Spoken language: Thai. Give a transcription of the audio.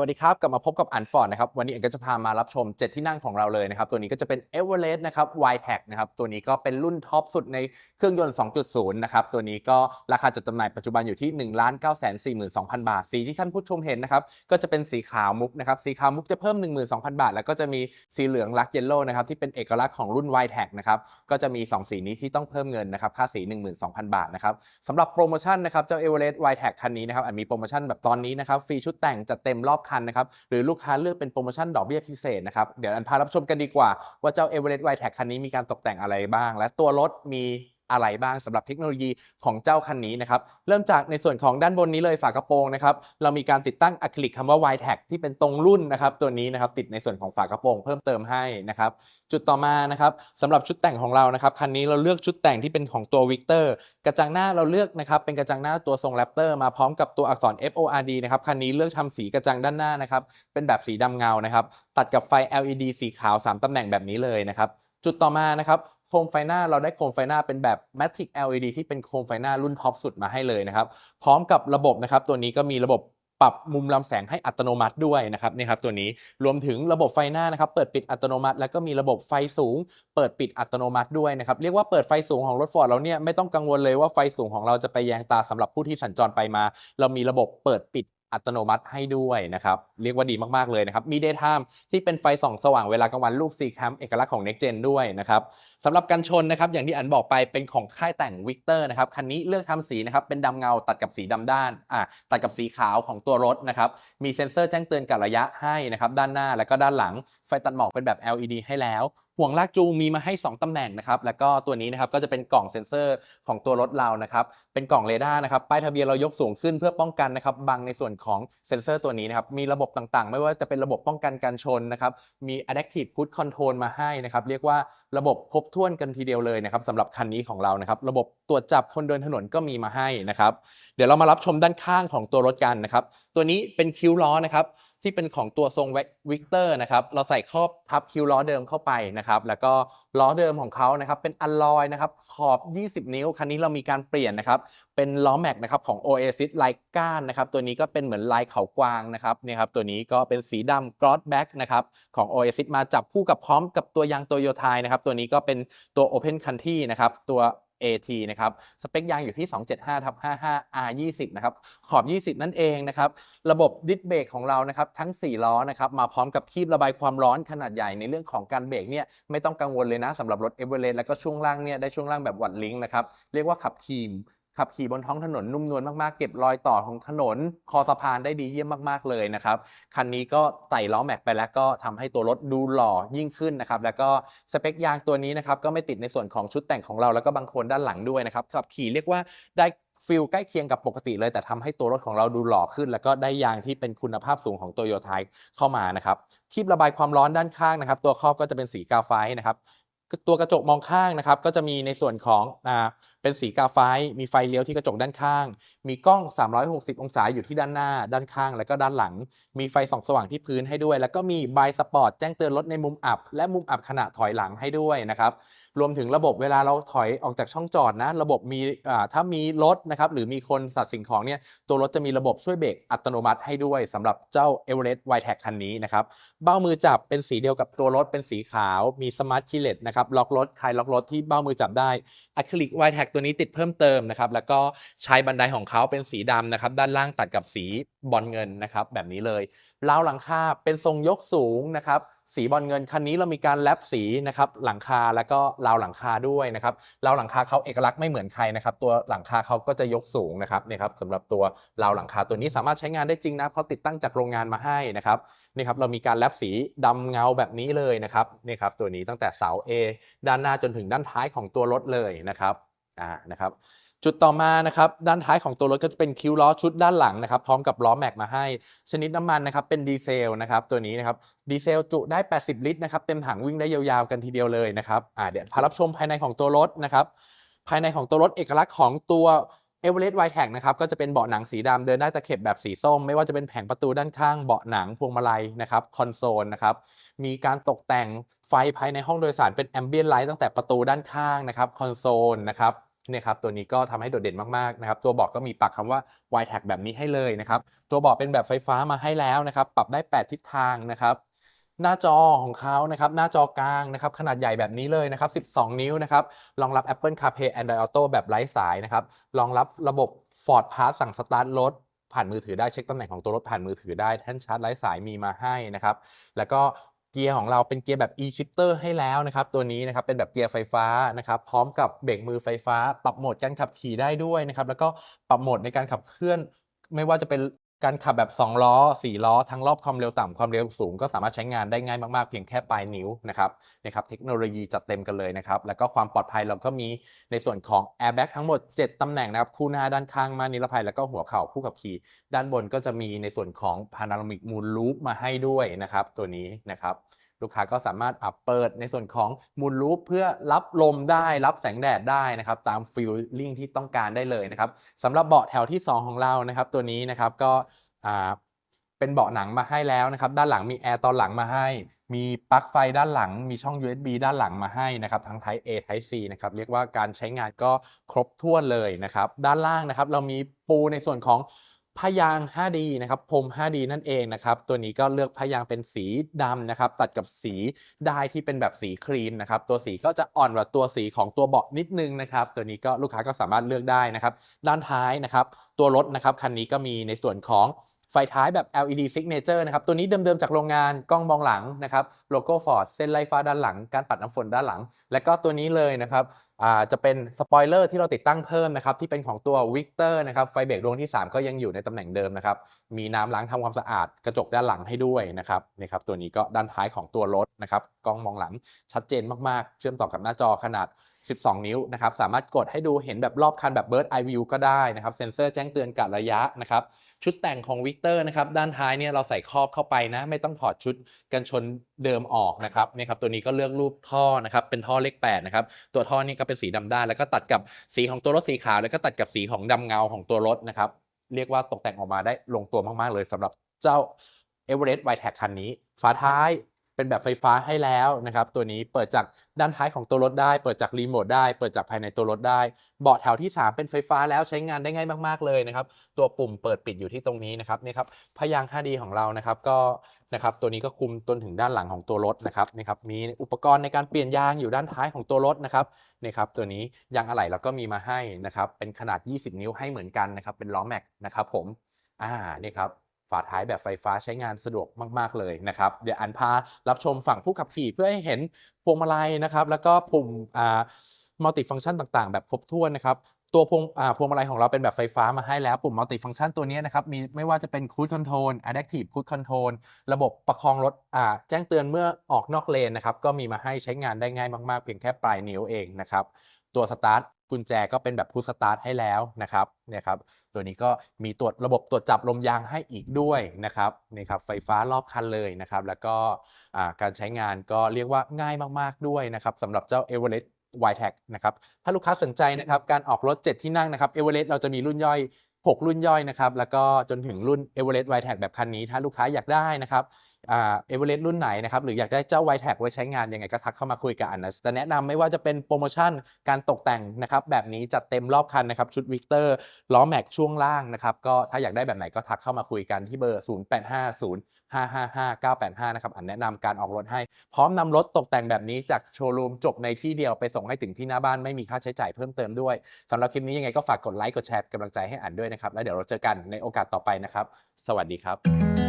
สวัสดีครับ กลับมาพบกับอันฟอร์ดนะครับ วันนี้เอกก็จะพามารับชม 7 ที่นั่งของเราเลยนะครับ ตัวนี้ก็จะเป็น e v e r e s t นะครับ y t e c นะครับ ตัวนี้ก็เป็นรุ่นท็อปสุดในเครื่องยนต์ 2.0 นะครับ ตัวนี้ก็ราคาจดจำหน่ายปัจจุบันอยู่ที่ 1 9 4 2 0 0 0 บาท สีที่ท่านผู้ชมเห็นนะครับ ก็จะเป็นสีขาวมุกนะครับ สีขาวมุกจะเพิ่ม 12,000 บาท แล้วก็จะมีสีเหลืองลักเยลโล่นะครับ ที่เป็นเอกลักษณ์ของรุ่น y t e c นะครับ ก็จะมี 2 สีนี้ที่ต้องเพิ่มเงินนะครับ ค่าสี 12,000 บาทนะครับสำหรับโปรโมชั่นนะครับ เจ้า e v e r e s t y t e c คันนี้นะครับอันมีโปรโมชั่นแบบตอนนี้นะครับฟรีชุดแต่งจัดเต็มรอบคันนะครับหรือลูกค้าเลือกเป็นโปรโมชั่นดอกเบี้ยพิเศษนะครับเดี๋ยวอันพารับชมกันดีกว่าว่าเจ้า e v e r e s t y t e c คันนี้มีการตกแต่งอะไรบ้าง และตัวรถมี อะไรบ้างสำหรับเทคโนโลยีของเจ้าคันนี้นะครับเริ่มจากในส่วนของด้านบนนี้เลยฝากระโปรงนะครับเรามีการติดตั้งอะคริลิกคำว่า y t e c ที่เป็นตรงรุ่นนะครับตัวนี้นะครับติดในส่วนของฝากระโปรงเพิ่มเติมให้นะครับจุดต่อมานะครับสำหรับชุดแต่งของเรานะครับคันนี้เราเลือกชุดแต่งที่เป็นของตัววิกเตอร์กระจังหน้าเราเลือกนะครับเป็นกระจังหน้าตัวทรงแรปเตอร์มาพร้อมกับตัวอักษร FORD นะครับคันนี้เลือกทำสีกระจังด้านหน้านะครับเป็นแบบสีดำเงานะครับตัดกับไฟ LED สีขาว 3ตำแหน่งแบบนี้เลยนะครับจุดต่อมานะครับ โคมไฟหน้าเราได้โคมไฟหน้าเป็นแบบ Matic LED ที่เป็นโคมไฟหน้ารุ่นท็อปสุดมาให้เลยนะครับ พร้อมกับระบบนะครับ ตัวนี้ก็มีระบบปรับมุมลำแสงให้อัตโนมัติด้วยนะครับนี่ครับตัวนี้รวมถึงระบบไฟหน้านะครับเปิดปิดอัตโนมัติ แล้วก็มีระบบไฟสูง เปิดปิดอัตโนมัติด้วยนะครับเรียกว่าเปิดไฟสูงของรถฟอร์ดเราเนี่ยไม่ต้องกังวลเลยว่าไฟสูงของเราจะไปแยงตาสำหรับผู้ที่สัญจรไปมา เรามีระบบเปิดปิด อัตโนมัติให้ด้วยนะครับ เรียกว่าดีมาก ๆ เลยนะครับ มี Daytime ที่เป็นไฟส่องสว่างเวลากลางวันรูป C Cam เอกลักษณ์ของ Next Gen ด้วยนะครับสำหรับกันชนนะครับ อย่างที่อันบอกไปเป็นของค่ายแต่งวิกเตอร์นะครับ คันนี้เลือกทำสีนะครับ เป็นดำเงาตัดกับสีดำด้านอ่าตัดกับสีขาวของตัวรถนะครับ มีเซ็นเซอร์แจ้งเตือนกับระยะให้นะครับ ด้านหน้าแล้วก็ด้านหลัง ไฟตัดหมอกเป็นแบบ LED ให้แล้วห่วงลากจูงมีมาให้ 2 ตำแหน่งนะครับ แล้วก็ตัวนี้นะครับก็จะเป็นกล่องเซ็นเซอร์ของตัวรถเรานะครับ เป็นกล่องเรดาร์นะครับ ป้ายทะเบียนเรายกสูงขึ้นเพื่อป้องกันนะครับ บังในส่วนของเซ็นเซอร์ตัวนี้นะครับ มีระบบต่างๆ ไม่ว่าจะเป็นระบบป้องกันการชนนะครับ มี adaptive cruise control มาให้นะครับ เรียกว่าระบบครบถ้วนกันทีเดียวเลยนะครับสำหรับคันนี้ของเรานะครับ ระบบตรวจจับคนเดินถนนก็มีมาให้นะครับ เดี๋ยวเรามารับชมด้านข้างของตัวรถกันนะครับ ตัวนี้เป็นคิ้วล้อนะครับ ที่เป็นของตัวทรงวิกเตอร์นะครับเราใส่ครอบทับคิวล้อเดิมเข้าไปนะครับแล้วก็ล้อเดิมของเขานะครับเป็นอลลอยนะครับขอบ 20 นิ้ว คันนี้เรามีการเปลี่ยนนะครับเป็นล้อแม็กนะครับของ Oasis ลายก้านนะครับตัวนี้ก็เป็นเหมือนลายเขากวางนะครับนี่ครับตัวนี้ก็เป็นสีดำกรอสแบ็กนะครับของ Oasis มาจับคู่กับพร้อมกับตัวยางโตโยไทยนะครับตัวนี้ก็เป็นตัว Open Country นะครับตัว AT นะครับสเปคยางอยู่ที่ 275ทับ55 R20 นะครับขอบ 20 นั่นเองนะครับระบบดิสเบรกของเรานะครับทั้ง 4 ล้อนะครับมาพร้อมกับคีบระบายความร้อนขนาดใหญ่ในเรื่องของการเบรกเนี่ยไม่ต้องกังวลเลยนะสำหรับรถเอเวอเรสต์แล้วก็ช่วงล่างเนี่ยได้ช่วงล่างแบบวัดลิงก์นะครับเรียกว่าขับขี่ ขับขี่บนท้องถนนนุ่มนวลมากๆ เก็บรอยต่อของถนน คอสะพานได้ดีเยี่ยมมากๆเลยนะครับ คันนี้ก็ไต่ล้อแม็กไปแล้วก็ทำให้ตัวรถดูหล่อยิ่งขึ้นนะครับ แล้วก็สเปคยางตัวนี้นะครับก็ไม่ติดในส่วนของชุดแต่งของเราแล้วก็บางคนด้านหลังด้วยนะครับขับขี่เรียกว่าได้ฟิลใกล้เคียงกับปกติเลยแต่ทำให้ตัวรถของเราดูหล่อขึ้น แล้วก็ได้ยางที่เป็นคุณภาพสูงของโตโยต้เข้ามานะครับคลิประบายความร้อนด้านข้างนะครับ ตัวครอบก็จะเป็นสีกาไฟนะครับตัวกระจกมองข้างนะครับ ก็จะมีในส่วนของอ่า เป็นสีกาไฟ มีไฟเลี้ยวที่กระจกด้านข้าง มีกล้อง 360 องศาอยู่ที่ด้านหน้า ด้านข้าง แล้วก็ด้านหลัง มีไฟส่องสว่างที่พื้นให้ด้วย แล้วก็มีบายสปอร์ตแจ้งเตือนรถในมุมอับ และมุมอับขณะถอยหลังให้ด้วยนะครับ รวมถึงระบบเวลาเราถอยออกจากช่องจอดนะ ระบบมีถ้ามีรถนะครับหรือมีคนสัตว์สิ่งของเนี่ย ตัวรถจะมีระบบช่วยเบรกอัตโนมัติให้ด้วยสำหรับเจ้า e v e r e s t y t e c คันนี้นะครับ เบ้ามือจับเป็นสีเดียวกับตัวรถเป็นสีขาว มีสมาร์ทคีเลสนะครับ ล็อกรถคลายล็อกรถที่เบ้ามือจับได้อะคริลิก y t e c ตัวนี้ติดเพิ่มเติมนะครับแล้วก็ใช้บันไดของเขาเป็นสีดำนะครับด้านล่างตัดกับสีบอลเงินนะครับแบบนี้เลยราวหลังคาเป็นทรงยกสูงนะครับสีบอลเงินคันนี้เรามีการแลบสีนะครับหลังคาแล้วก็ราวหลังคาด้วยนะครับราวหลังคาเขาเอกลักษณ์ไม่เหมือนใครนะครับตัวหลังคาเขาก็จะยกสูงนะครับนี่ครับสำหรับตัวราวหลังคาตัวนี้สามารถใช้งานได้จริงนะเพราะติดตั้งจากโรงงานมาให้นะครับนี่ครับเรามีการแลบสีดำเงาแบบนี้เลยนะครับนี่ครับตัวนี้ตั้งแต่เสา A ด้านหน้าจนถึงด้านท้ายของตัวรถเลยนะครับ อ่านะครับจุดต่อมานะครับด้านท้ายของตัวรถก็จะเป็นคิ้วล้อชุดด้านหลังนะครับพร้อมกับล้อแม็กมาให้ ชนิดน้ำมันนะครับเป็นดีเซลนะครับตัวนี้นะครับดีเซลจุได้ 80 ลิตรนะครับเต็มถังวิ่งได้ยาวๆกันทีเดียวเลยนะครับอ่าเดี๋ยวพารับชมภายในของตัวรถนะครับภายในของตัวรถเอกลักษณ์ของตัว เอเวอเรสต์ไวแท็กนะครับก็จะเป็นเบาะหนังสีดำเดินได้ตะเข็บแบบสีส้ม ไม่ว่าจะเป็นแผงประตูด้านข้างเบาะหนังพวงมาลัยนะครับคอนโซลนะครับมีการตกแต่งไฟภายในห้องโดยสารเป็นแอมเบียนไลท์ตั้งแต่ประตูด้านข้างนะครับคอนโซลนะครับเนี่ยครับตัวนี้ก็ทำให้โดดเด่นมากๆนะครับตัวเบาะก็มีปักคำว่า y t a g แบบนี้ให้เลยนะครับตัวเบาะเป็นแบบไฟฟ้ามาให้แล้วนะครับปรับได้ 8 ทิศทางนะครับ หน้าจอของเขานะครับหน้าจอกลางนะครับขนาดใหญ่แบบนี้เลยนะครับ 12 นิ้วนะครับรองรับ Apple CarPlay Android Auto แบบไร้สายนะครับรองรับระบบ Ford Pass สั่งสตาร์ทรถผ่านมือถือได้เช็คตำแหน่งของตัวรถผ่านมือถือได้แท่นชาร์จไร้สายมีมาให้นะครับ แล้วก็เกียร์ของเราเป็นเกียร์แบบ e-shifter ให้แล้วนะครับ ตัวนี้นะครับเป็นแบบเกียร์ไฟฟ้านะครับ พร้อมกับเบรกมือไฟฟ้า ปรับโหมดการขับขี่ได้ด้วยนะครับ แล้วก็ปรับโหมดในการขับเคลื่อน ไม่ว่าจะเป็น การขับแบบ 2 ล้อ 4 ล้อ ทั้งรอบความเร็วต่ำความเร็วสูง ก็สามารถใช้งานได้ง่ายมาก ๆ เพียงแค่ปลายนิ้วนะครับนะครับเทคโนโลยีจัดเต็มกันเลยนะครับ แล้วก็ความปลอดภัยเราก็มีในส่วนของ airbag ทั้งหมด 7 ตำแหน่งนะครับ คู่หน้าด้านข้างมานิรภัย แล้วก็หัวเข่าผู้ขับขี่ ด้านบนก็จะมีในส่วนของ panoramic moon roof มาให้ด้วยนะครับ ตัวนี้นะครับ ลูกค้าก็สามารถอัปเปิดในส่วนของมูลลูปเพื่อรับลมได้รับแสงแดดได้นะครับ ตามฟีลลิ่งที่ต้องการได้เลยนะครับสำหรับเบาะแถวที่ 2 ของเรานะครับ ตัวนี้นะครับก็เป็นเบาะหนังมาให้แล้วนะครับ ด้านหลังมีแอร์ตอนหลังมาให้ มีปลั๊กไฟด้านหลัง มีช่อง USB ด้านหลังมาให้นะครับทั้ง Type A Type C นะครับเรียกว่าการใช้งานก็ครบถ้วนเลยนะครับ ด้านล่างนะครับ เรามีปูในส่วนของ พายาง 5D นะครับพรม 5D นั่นเองนะครับ ตัวนี้ก็เลือกพายางเป็นสีดำนะครับ ตัดกับสีได้ที่เป็นแบบสีครีมนะครับ ตัวสีก็จะอ่อนกว่าตัวสีของตัวเบาะนิดนึงนะครับ ตัวนี้ก็ลูกค้าก็สามารถเลือกได้นะครับ ด้านท้ายนะครับ ตัวรถนะครับคันนี้ก็มีในส่วนของ ไฟท้ายแบบ LED signature นะครับ ตัวนี้เดิมๆจากโรงงานกล้องมองหลังนะครับโลโก้ Ford เส้นไล่ฟ้าด้านหลัง การปัดน้ำฝนด้านหลัง และก็ตัวนี้เลยนะครับอ่าจะเป็นสปอยเลอร์ที่เราติดตั้งเพิ่มนะครับที่เป็นของตัว Victor นะครับไฟเบรกดวงที่ 3 ก็ยังอยู่ในตำแหน่งเดิมนะครับมีน้ำล้างทำความสะอาดกระจกด้านหลังให้ด้วยนะครับนี่ครับตัวนี้ก็ด้านท้ายของตัวรถนะครับกล้องมองหลังชัดเจนมากๆ เชื่อมต่อกับหน้าจอขนาด 12 นิ้วนะครับสามารถกดให้ดูเห็นแบบรอบคันแบบ Bird Eye View ก็ได้นะครับเซ็นเซอร์แจ้งเตือนกะระยะนะครับชุดแต่งของ Victor นะครับด้านท้ายเนี่ยเราใส่ครอบเข้าไปนะ ไม่ต้องถอดชุดกันชนเดิมออกนะครับนี่ครับตัวนี้ก็เลือกรูปท่อนะครับเป็นท่อเลข8นะครับตัวท่อนี่ก็เป็นสีดำด้านแล้วก็ตัดกับสีของตัวรถสีขาว แล้วก็ตัดกับสีของดำเงาของตัวรถนะครับเรียกว่าตกแต่งออกมาได้ลงตัวมากๆเลยสำหรับเจ้า e v e r e s t y t e c คันนี้ ฝาท้าย เป็นแบบไฟฟ้าให้แล้วนะครับตัวนี้เปิดจากด้านท้ายของตัวรถได้ เปิดจากรีโมทได้ เปิดจากภายในตัวรถได้ เบาะแถวที่ 3 เป็นไฟฟ้าแล้วใช้งานได้ง่ายมากๆเลยนะครับตัวปุ่มเปิดปิดอยู่ที่ตรงนี้นะครับนี่ครับพยางค์ 5D ของเรานะครับก็นะครับตัวนี้ก็คุมจนถึงด้านหลังของตัวรถนะครับนี่ครับมีอุปกรณ์ในการเปลี่ยนยางอยู่ด้านท้ายของตัวรถนะครับนี่ครับตัวนี้ยางอะไหล่เราก็มีมาให้นะครับเป็นขนาด 20 นิ้วให้เหมือนกันนะครับเป็นล้อแม็กนะครับผมอ่านี่ครับ ฝาท้ายแบบไฟฟ้าใช้งานสะดวกมาก ๆ เลยนะครับ เดี๋ยวอันพารับชมฝั่งผู้ขับขี่เพื่อให้เห็นพวงมาลัยนะครับ แล้วก็ปุ่มอ่ามัลติฟังก์ชันต่างๆ แบบครบถ้วนนะครับตัวพวงอ่าพวงมาลัยของเราเป็นแบบไฟฟ้ามาให้แล้ว ปุ่มมัลติฟังก์ชันตัวนี้นะครับมีไม่ว่าจะเป็น Cruise Control Adaptive Cruise Control ระบบประคองรถอ่าแจ้งเตือนเมื่อออกนอกเลนนะครับ ก็มีมาให้ใช้งานได้ง่ายมากๆ เพียงแค่ปลายนิ้วเองนะครับ ตัวสตาร์ท กุญแจก็เป็นแบบพุชสตาร์ทให้แล้วนะครับเนี่ยครับตัวนี้ก็มีตรวจระบบตรวจจับลมยางให้อีกด้วยนะครับนี่ครับไฟฟ้ารอบคันเลยนะครับแล้วก็การใช้งานก็เรียกว่าง่ายมากๆด้วยนะครับสำหรับเจ้า e v e r e s t y t e c นะครับถ้าลูกค้าสนใจนะครับการออกรถ 7 ที่นั่งนะครับ e v e r e s t เราจะมีรุ่นย่อย 6 รุ่นย่อยนะครับแล้วก็จนถึงรุ่น e v e r e s t y t e c แบบคันนี้ ถ้าลูกค้าอยากได้นะครับเอ่า e v e r e s t รุ่นไหนนะครับหรืออยากได้เจ้า y t e c ไว้ใช้งานยังไงก็ทักเข้ามาคุยกันนะจะแนะนำไม่ว่าจะเป็นโปรโมชั่นการตกแต่งนะครับแบบนี้จัดเต็มรอบคันนะครับชุดวิกเตอร์ล้อแม็กช่วงล่างนะครับก็ถ้าอยากได้แบบไหนก็ทักเข้ามาคุยกันที่เบอร์ 0850555985 นะครับอันแนะนำการออกรถให้ พร้อมนำรถตกแต่งแบบนี้จากโชว์รูมจบในที่เดียวไปส่งให้ถึงที่หน้าบ้านไม่มีค่าใช้จ่ายเพิ่มเติมด้วยสำหรับคลิปนี้ยังไงก็ฝากกดไลค์กดแชร์กำลังใจให้อันด้วยนะครับแล้วเดี๋ยวเราเจอกันในโอกาสต่อไปนะครับ สวัสดีครับ